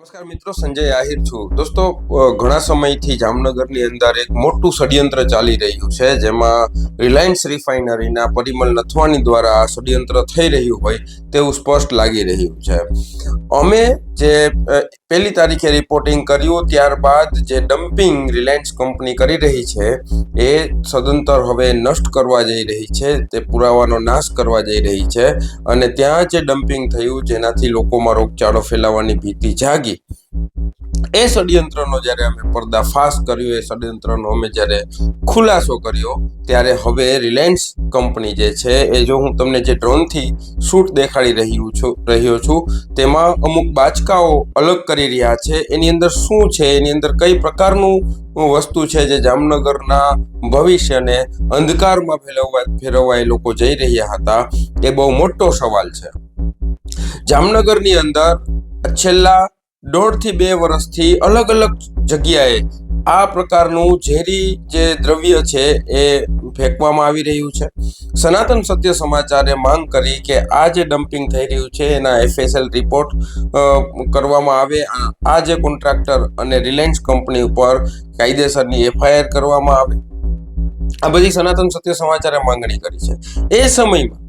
નમસ્કાર મિત્રો, સંજય આહિર છું. દોસ્તો ઘણા સમયથી જામનગરની અંદર એક મોટું ષડયંત્ર ચાલી રહ્યું છે, જેમાં રિલાયન્સ રિફાઇનરીના પરિમલ નથવાણી દ્વારા ષડયંત્ર થઈ રહ્યું હોય તેવું સ્પષ્ટ લાગી રહ્યું છે. અમે જે પહેલી તારીખે રિપોર્ટિંગ કર્યું, ત્યારબાદ જે ડમ્પિંગ રિલાયન્સ કંપની કરી રહી છે, એ સદંતર હવે નષ્ટ કરવા જઈ રહી છે, તે પુરાવાનો નાશ કરવા જઈ રહી છે અને ત્યાં જે ડમ્પિંગ થયું, જેનાથી લોકોમાં રોગચાળો ફેલાવાની ભીતિ જાગી. એ ષડયંત્રનો જ્યારે અમે પર્દાફાશ કર્યો, એ ષડયંત્રનો અમે જ્યારે ખુલાસો કર્યો, ત્યારે હવે રિલાયન્સ કંપની જે છે, એ જો હું તમને જે ડ્રોનથી શૂટ દેખાડી રહ્યું છું, રહ્યો છું, તેમાં અમુક બાચકાઓ અલગ કરી રહ્યા છે. એની અંદર શું છે? એની અંદર કઈ પ્રકારનું વસ્તુ છે જે જામનગરના ભવિષ્યને અંધકારમાં ફેરવવા ફેરવવા એ લોકો જઈ રહ્યા હતા? એ બહુ મોટો સવાલ છે. જામનગરની અંદર છેલ્લા દોઢથી બે વર્ષથી અલગ અલગ જગ્યાએ આ પ્રકારનું ઝેરી જે દ્રવ્ય છે એ ફેંકવામાં આવી રહ્યું છે. સનાતન સત્ય સમાચારે માંગ કરી કે આ જે ડમ્પિંગ થઈ રહ્યું છે એના એફએસએલ રિપોર્ટ કરવામાં આવે. આ જે કોન્ટ્રાક્ટર અને રિલાયન્સ કંપની ઉપર કાયદેસરની એફઆઈઆર કરવામાં આવે. આ બધી સનાતન સત્ય સમાચારે માંગણી કરી છે. એ સમયમાં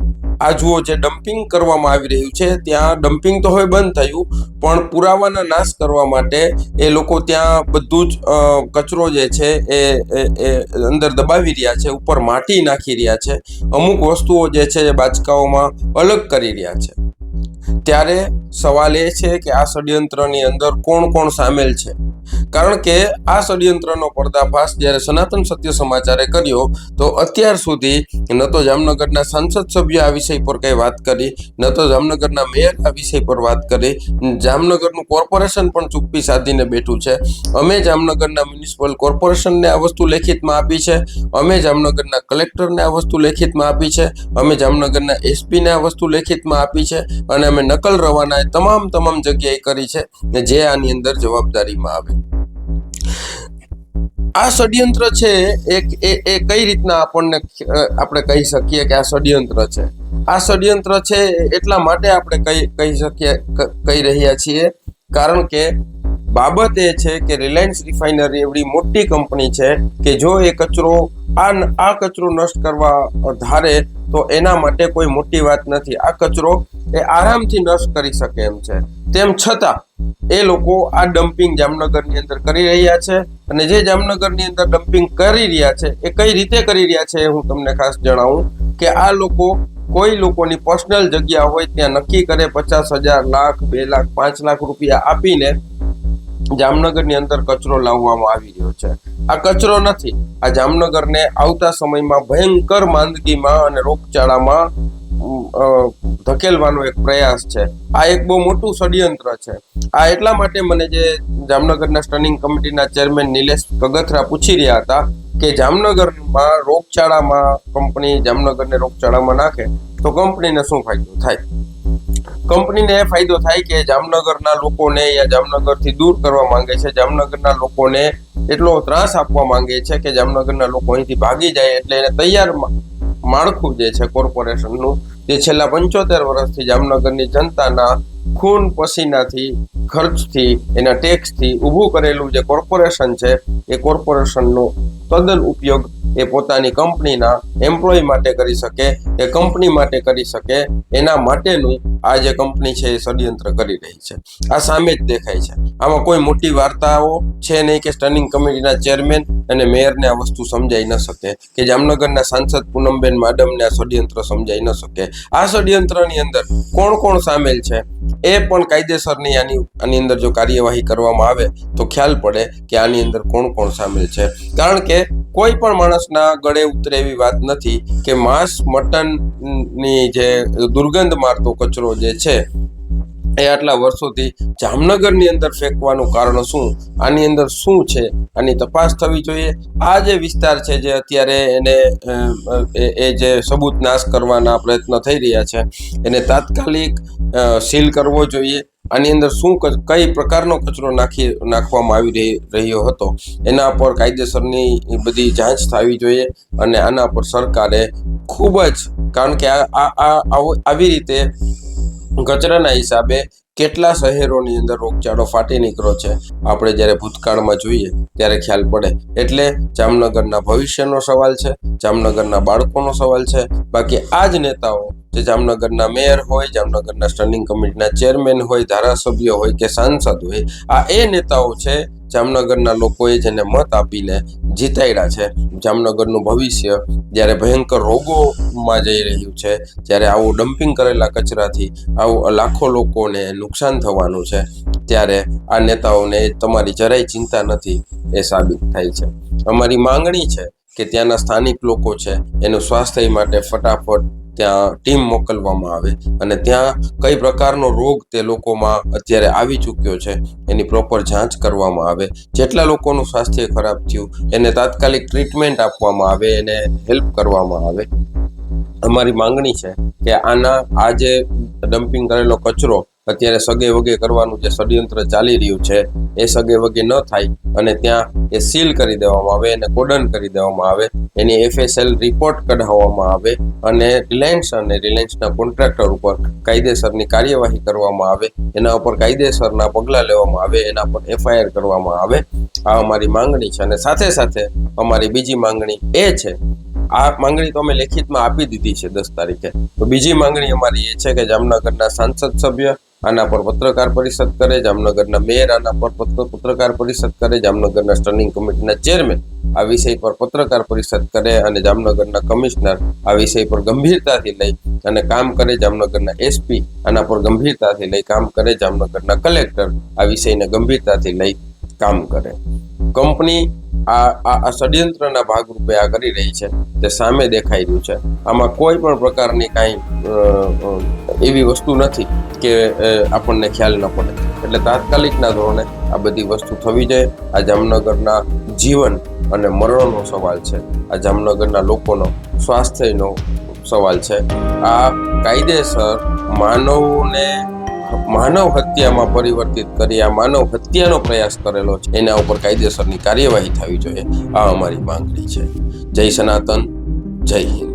આ જુઓ જે ડમ્પિંગ કરવામાં આવી રહ્યું છે, ત્યાં ડમ્પિંગ તો હવે બંધ થયું, પણ પુરાવાના નાશ કરવા માટે એ લોકો ત્યાં બધું જ કચરો જે છે એ અંદર દબાવી રહ્યા છે, ઉપર માટી નાખી રહ્યા છે, અમુક વસ્તુઓ જે છે એ બાચકાઓમાં અલગ કરી રહ્યા છે. ત્યારે સવાલ એ છે કે આ ષડયંત્રની અંદર કોણ કોણ સામેલ છે? કારણ કે આ ષડયંત્રનો પર્દાફાશ જ્યારે સનાતન સત્ય સમાચારે કર્યો, તો અત્યાર સુધી ન તો જામનગરના સંસદ સભ્ય આ વિષય પર કંઈ વાત કરી, ન તો જામનગરના મેયર આ વિષય પર વાત કરી. જામનગરનું કોર્પોરેશન પણ ચૂપ્પી સાધીને બેઠું છે. અમે જામનગરના મ્યુનિસિપલ કોર્પોરેશનને આ વસ્તુ લેખિતમાં આપી છે. અમે જામનગરના કલેક્ટરને આ વસ્તુ લેખિતમાં આપી છે. અમે જામનગરના એસપીને આ વસ્તુ લેખિતમાં આપી છે. અને અમે નકલ રવાના તમામ તમામ જગ્યાએ કરી છે. જે આની અંદર જવાબદારીમાં આવે. આ ષડયંત્ર છે એક એ કઈ રીતના આપણને આપણે કહી શકીએ કે આ ષડયંત્ર છે? આ ષડયંત્ર છે એટલા માટે આપણે કહી કહી શકીએ કહી રહ્યા છીએ. કારણ કે બાબત એ છે કે રિલાયન્સ રિફાઇનરી એવડી મોટી કંપની છે કે જો એ કચરો આ આ કચરો નષ્ટ કરવા ધારે તો એના માટે કોઈ મોટી વાત નથી. આ કચરો એ આરામથી નષ્ટ કરી શકે એમ છે. તેમ છતાં એ લોકો આ ડમ્પિંગ જામનગરની અંદર કરી રહ્યા છે અને જે જામનગરની અંદર ડમ્પિંગ કરી રહ્યા છે, એ કઈ રીતે કરી રહ્યા છે હું તમને ખાસ જણાવું કે આ લોકો કોઈ લોકોની પર્સનલ જગ્યા હોય ત્યાં નક્કી કરે પચાસ હજાર, લાખ, બે લાખ, પાંચ લાખ રૂપિયા આપીને જામનગરની અંદર કચરો લાવવામાં આવી રહ્યો છે. આ કચરો નથી. આ જામનગરને આવતા સમયમાં ભયંકર માંદગીમાં અને રોગચાળામાં ધકેલવાનો એક પ્રયાસ છે. આ એક બહુ મોટું ષડયંત્ર છે. આ એટલા માટે મને જે જામનગરના સ્ટનિંગ કમિટીના ચેરમેન નિલેશ કગથરા પૂછી રહ્યા હતા કે જામનગરમાં રોગચાળામાં કંપની જામનગરને રોગચાળામાં નાખે, તો કંપનીને શું ફાયદો થાય? કંપનીને એ ફાયદો થાય કે જામનગરના લોકોને યા જામનગરથી દૂર કરવા માંગે છે, જામનગરના લોકોને એટલો ત્રાસ આપવા માંગે છે કે જામનગરના લોકો અહીંથી ભાગી જાય એટલે એને તૈયાર માળખું જે છે, કોર્પોરેશનનું જે છેલ્લા પંચોતેર વર્ષથી જામનગરની જનતાના ખૂન પસીનાથી, ખર્ચથી, એના ટેક્સથી ઊભું કરેલું જે કોર્પોરેશન છે, એ કોર્પોરેશનનો તદ્દન ઉપયોગ એ પોતાની કંપનીના એમ્પ્લોય માટે કરી શકે, એ કંપની માટે કરી શકે, એના માટેનું આ જે કંપની છે એ ષડયંત્ર કરી રહી છે. આ સામે જ દેખાય છે. આમાં કોઈ મોટી વાર્તાઓ છે નહીં કે સ્ટનિંગ કમિટીના ચેરમેન અને મેયરને આ વસ્તુ સમજાઈ ન શકે, કે જામનગરના સાંસદ પૂનમબેન માડમને આ ષડયંત્ર સમજાઈ ન શકે. આ ષડયંત્રની અંદર કોણ કોણ સામેલ છે? એ પણ કાયદેસરની આની આની અંદર જો કાર્યવાહી કરવામાં આવે, તો ખ્યાલ પડે કે આની અંદર કોણ કોણ સામેલ છે. કારણ કે કોઈ પણ માણસના ગળે ઉતરે એવી વાત નથી કે માંસ મટનની જે દુર્ગંધ મારતો કચરો જે છે એ આટલા વર્ષોથી જામનગરની અંદર ફેંકવાનું કારણ શું? આની અંદર શું છે? આની તપાસ થવી જોઈએ. આ જે વિસ્તાર છે જે અત્યારે એને એ- જે સબૂત નાશ કરવાના પ્રયત્ન થઈ રહ્યા છે, એને તાત્કાલિક સીલ કરવો જોઈએ. આની અંદર શું કઈ પ્રકારનો કચરો નાખી, નાખવામાં આવી રહી- રહ્યો હતો? એના પર કાયદેસરની બધી જાંચ થવી જોઈએ અને આના પર સરકારે ખૂબ જ, કારણ કે આ, આવી રીતે કચરાના હિસાબે કેટલા શહેરોની અંદર રોગચાળો ફાટી નીકળ્યો છે? આપણે જ્યારે ભૂતકાળમાં જોઈએ, ત્યારે ખ્યાલ પડે. એટલે જામનગરના ભવિષ્યનો સવાલ છે, જામનગરના બાળકોનો સવાલ છે. બાકી આ જ નેતાઓ જે જામનગરના મેયર હોય, જામનગરના સ્ટેન્ડિંગ કમિટીના ચેરમેન હોય, ધારાસભ્ય હોય કે સાંસદ હોય, આ એ નેતાઓ છે જામનગરના લોકોએ જેને મત આપીને જીતાડ્યા છે. જામનગરનું ભવિષ્ય જ્યારે ભયંકર રોગોમાં જઈ રહ્યું છે, જ્યારે આવું ડમ્પિંગ કરેલા કચરાથી આવું લાખો લોકોને નુકસાન થવાનું છે, ત્યારે આ નેતાઓને તમારી જરાય ચિંતા નથી એ સાબિત થાય છે. અમારી માંગણી છે કે ત્યાંના સ્થાનિક લોકો છે, એનું સ્વાસ્થ્ય માટે ફટાફટ ત્યાં ટીમ મોકલવામાં આવે અને ત્યાં કઈ પ્રકારનો રોગ તે લોકોમાં અત્યારે આવી ચૂક્યો છે, એની પ્રોપર જાંચ કરવામાં આવે. જેટલા લોકોનું સ્વાસ્થ્ય ખરાબ થયું, એને તાત્કાલિક ટ્રીટમેન્ટ આપવામાં આવે, એને હેલ્પ કરવામાં આવે. અમારી માંગણી છે કે આના, આ જે ડમ્પિંગ કરેલો કચરો અત્યારે સગે વગે કરવાનું જે ષડયંત્ર ચાલી રહ્યું છે, એ સગે વગે ન થાય અને ત્યાં એ સીલ કરી દેવામાં આવે, એને કોડન કરી દેવામાં આવે. એની એફએસએલ રિપોર્ટ કઢાવવામાં આવે. અને રિલાયન્સ અને રિલાયન્સના કોન્ટ્રાક્ટર ઉપર કાયદેસરની કાર્યવાહી કરવામાં આવે, એના ઉપર કાયદેસરના પગલાં લેવામાં આવે, એના પર એફઆઈઆર કરવામાં આવે, આ અમારી માંગણી છે. અને સાથે સાથે અમારી બીજી માંગણી એ છે, આ માંગણી તો અમે લેખિતમાં આપી દીધી છે દસ તારીખે. તો બીજી માંગણી અમારી એ છે કે જામનગરના સાંસદ સભ્ય આના પર પત્રકાર પરિષદ કરે, જામનગરના મેયર આના પર પત્ર- પત્રકાર પરિષદ કરે, જામનગરના સ્ટર્નિંગ કમિટીના ચેરમેન આ વિષય પર પત્રકાર પરિષદ કરે અને જામનગરના કમિશનર આ વિષય પર ગંભીરતાથી લઈ અને કામ કરે, જામનગરના એસપી આના પર ગંભીરતાથી લઈ કામ કરે, જામનગરના કલેક્ટર આ વિષયને ગંભીરતાથી લઈ કામ કરે. કંપની આ આ ષડયંત્રના ભાગરૂપે આ કરી રહી છે. તે સામે દેખાઈ રહ્યું છે. આમાં કોઈ પણ પ્રકારની કાંઈ એવી વસ્તુ નથી કે આપણને ખ્યાલ ન પડે. એટલે તાત્કાલિકના ધોરણે આ બધી વસ્તુ થવી જાય આ જામનગરના જીવન અને મરણનો સવાલ છે. આ જામનગરના લોકોનો સ્વાસ્થ્યનો સવાલ છે. આ કાયદેસર માનવને માનવ હત્યામાં પરિવર્તિત કરી આ માનવ હત્યાનો પ્રયાસ કરેલો છે. એના ઉપર કાયદેસરની કાર્યવાહી થવી જોઈએ. આ અમારી માંગણી છે. જય સનાતન, જય હિન્દ.